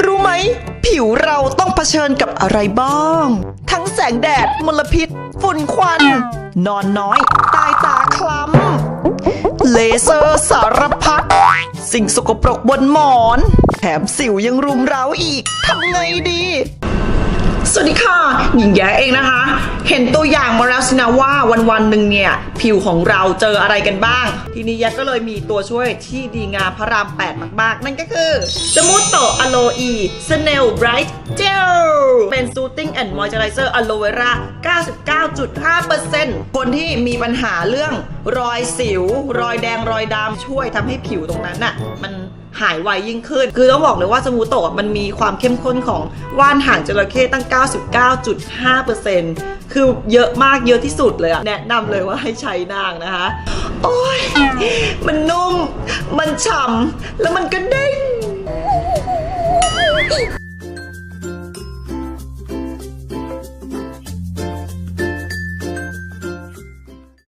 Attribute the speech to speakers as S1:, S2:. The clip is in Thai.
S1: รู้ไหม ผิวเราต้องเผชิญกับอะไรบ้าง ทั้งแสงแดดมลพิษ ฝุ่นควัน นอนน้อย ตายตาคล้ำ เลเซอร์สารพัด สิ่งสกปรกบนหมอน แถมสิวยังรุมเร้าอีกทำไงดี สวัสดีค่ะ หญิงแย้เองนะคะ เห็นตัวอย่างมาแล้วสินะว่าวันวันๆหนึ่งเนี่ย ผิวของเราเจออะไรกันบ้าง ทีนี้แย้ก็เลยมีตัวช่วยที่ดีงามพระราม 8 มาก ๆ นั่นก็คือสมูทโตอะโลอีสเนลไบรท์เจล เป็น Soothing and Moisturizer Aloe Vera 99.5%คนที่มีปัญหาเรื่องรอยสิว รอยแดงรอยดำช่วยทำให้ผิวตรงนั้นน่ะมันหายไวยิ่งขึ้น คือต้องบอกเลยว่าสมูโตะมันมีความเข้มข้นของว่านหางจระเข้ตั้ง 99.5%คือเยอะมากเยอะที่สุดเลยอะแนะนำเลยว่าให้ใช้นางนะคะ โอ้ย มันนุ่ม มันฉ่ำแล้วมันก็เด้ง